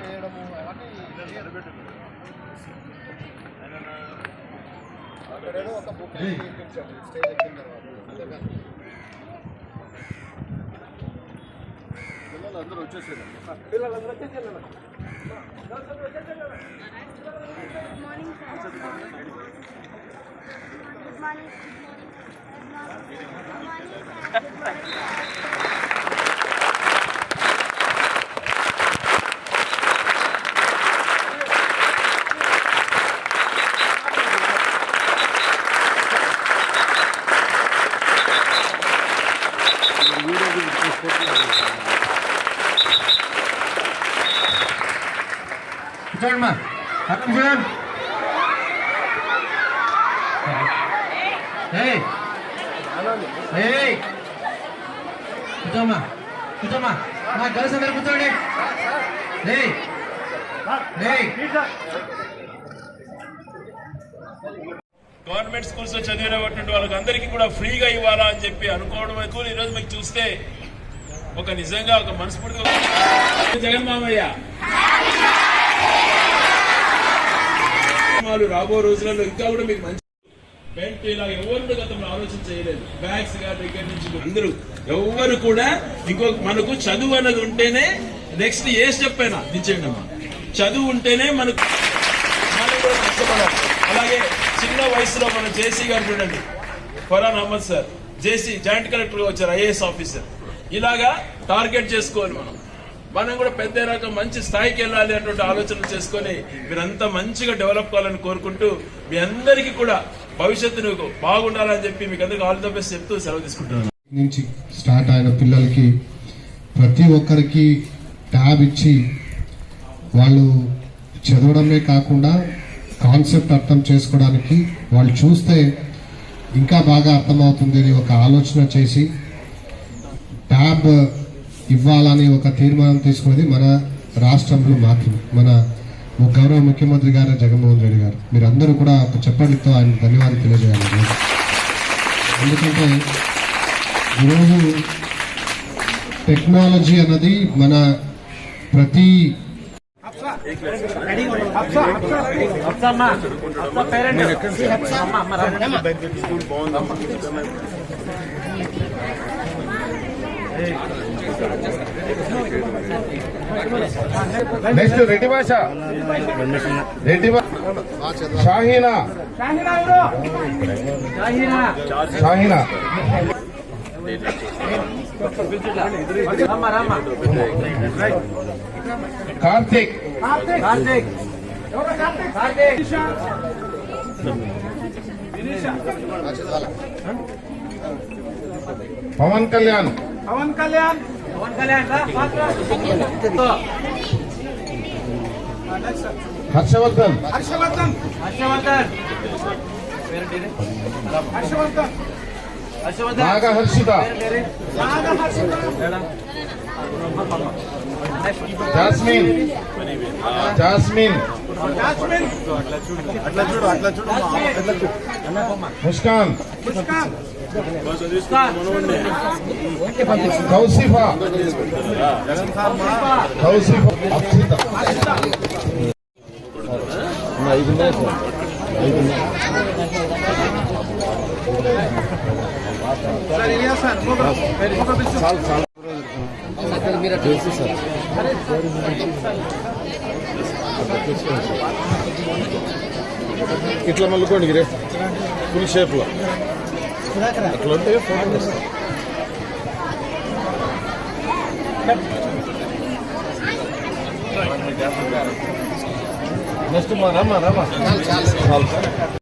వేయడము అవన్నీ అక్కడేదో ఒక బుక్ ఇప్పించాము స్టేజ్ ఎక్కిన తర్వాత అంతేకాదు పిల్లలు అందరూ వచ్చేసారు పిల్లలందరూ వచ్చేసారు Good morning, sir. Good Turma, hakkı güzel. Hey. కూర్చోమ్మా. కూర్చోమ్మా. మా గర్ల్స్ అందరు కూర్చోండి. గవర్నమెంట్ స్కూల్స్లో చదివినటువంటి వాళ్ళకి అందరికీ కూడా ఫ్రీగా ఇవ్వాలా అని చెప్పి అనుకోవడం ఎక్కువ ఈ రోజు మీకు చూస్తే ఒక నిజంగా ఒక మనస్ఫూర్తిగా జగన్ మామయ్య రాబో రోజులలో ఇంకా కూడా మీకు మంచి బెల్ట్ ఇలా ఎవరు గతంలో ఆలోచన చేయలేదు. బ్యాగ్స్ దగ్గర నుంచి అందరూ ఎవరు కూడా ఇంకో మనకు చదువు అన్నది ఉంటేనే నెక్స్ట్ ఏ స్టెప్ అయినా దించండి అమ్మా చదువు ఉంటేనే మనకు మనం కూడా కష్టపడాలి. అలాగే చిన్న వయసులో మన జేసీ గారు చూడండి. Farhan Ahmed sir JC joint కలెక్టర్గా వచ్చారు ఐఏఎస్ ఆఫీసర్. ఇలాగా టార్గెట్ చేసుకోవాలి మనం. మనం కూడా పెద్ద రకం మంచి స్థాయికి వెళ్ళాలి అటువంటి ఆలోచనలు చేసుకొని మీరంతా మంచిగా డెవలప్ కావాలని కోరుకుంటూ మీ అందరికీ కూడా భవిష్యత్తును బాగుండాలని చెప్పి మీకు అందరికీ ఆల్ ద బెస్ట్ చెప్తూ సెలవు తీసుకుంటున్నాను. నుంచి స్టార్ట్ అయిన పిల్లలకి ప్రతి ఒక్కరికి ట్యాబ్ ఇచ్చి వాళ్ళు చదవడమే కాకుండా కాన్సెప్ట్ అర్థం చేసుకోవడానికి వాళ్ళు చూస్తే ఇంకా బాగా అర్థమవుతుంది అని ఒక ఆలోచన చేసి ట్యాబ్ ఇవ్వాలని ఒక తీర్మానం తీసుకున్నది మన రాష్ట్రంలో మాత్రమే మన గౌరవ ముఖ్యమంత్రి గారు జగన్మోహన్ రెడ్డి గారు మీరందరూ కూడా ఒక ఆయన ధన్యవాదాలు తెలియజేయాలి. ఎందుకంటే ఈరోజు టెక్నాలజీ అన్నది మన ప్రతి నెక్స్ట్ రెడ్డి భాష రెడ్డి భా- Shaheena Shaheena Karthik Pawan Kalyan Pawan Kalyan. Harshavardhan. Harshavardhan. Harshavardhan. Harshavardhan. Naga Harshitha Jasmine Jasmine. Jasmine. Muskan Muskan కౌసిఫా కౌసిఫా Akshita sir ఇలియా సార్ ఇంకొక ఇంకొక బిల్లు ఇట్లా మళ్ళుకోండి గిరే. ఫుల్ షేప్లో అట్లా ఉంటే ఫోటో నెక్స్ట్ మా రమ్మా రమ్మా. చాలు